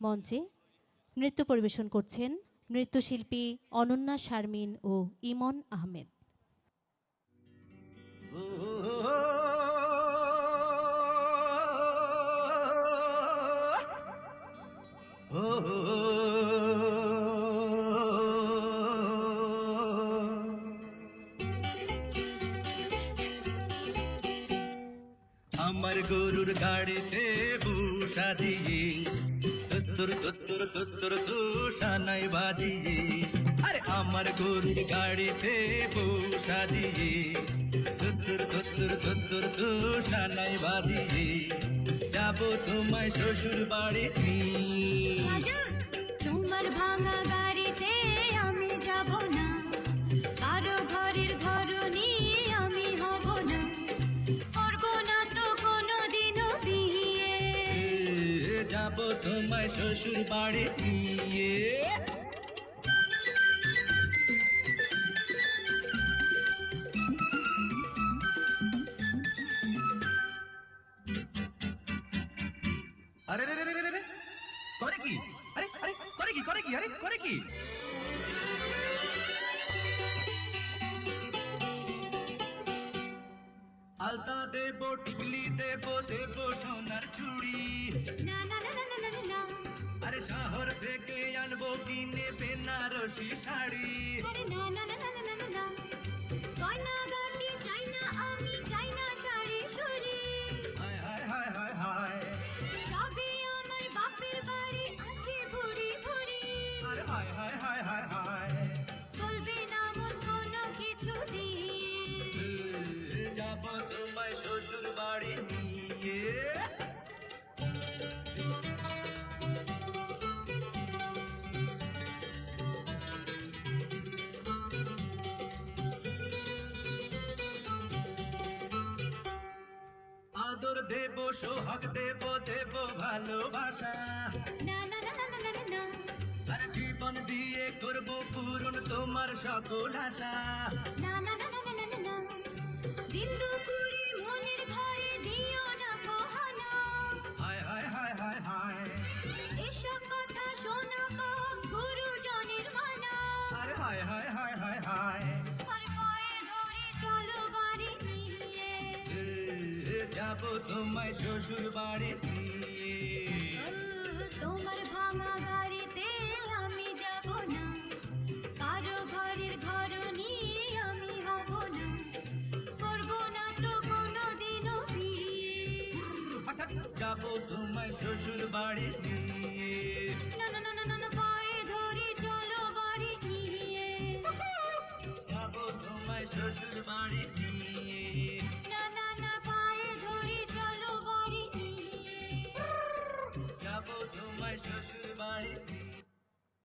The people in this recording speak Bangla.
মঞ্চে নৃত্য পরিবেশন করছেন নৃত্যশিল্পী অনন্যা শারমিন ও ইমন আহমেদ। আমার গরুর গাড়িতে বুসা দিয়ে তুত্তুর তুত্তুর তুষানাই বাজিয়ে। আরে। আমার গরুর গাড়িতে বুসা দিয়ে। তুত্তুর তুত্তুর তুত্তুর তুষানাই বাজিয়ে। যাব তোমায় শ্বশুর বাড়ি তোমার ভাঙা গাড়িতে তোমায় শ্বশুর বাড়ি নিয়ে আরে রে রে রে রে আলতা দেবো টিকলি দেবো দেবো সোনার চুড়ি। কি নেবে নারসি শাড়ি। না না না না না না না গয়না গাটি চাই হায় হায় হায় হায় চলবে না মন কোনো কিছু দিয়ে। যাবার আদর দেব সোহাগ দেব দেব ভালোবাসা জীবন দিয়ে করব পূরণ তোমার সকল আশা হায় হায় হায় হায় হায় যাব তোমায় শ্বশুর বাড়ি তোমার ভাঙা গাড়িতে আমি যাব না। কারও ঘরের ঘর নিয়ে আমি হব না। করব না তো কোনো দিনও যাব তোমায় শ্বশুর বাড়ি না না না পায়ে ধরে চলো বাড়ি নিয়ে যাব তোমায় শ্বশুর বাড়ি নিয়ে Jesus.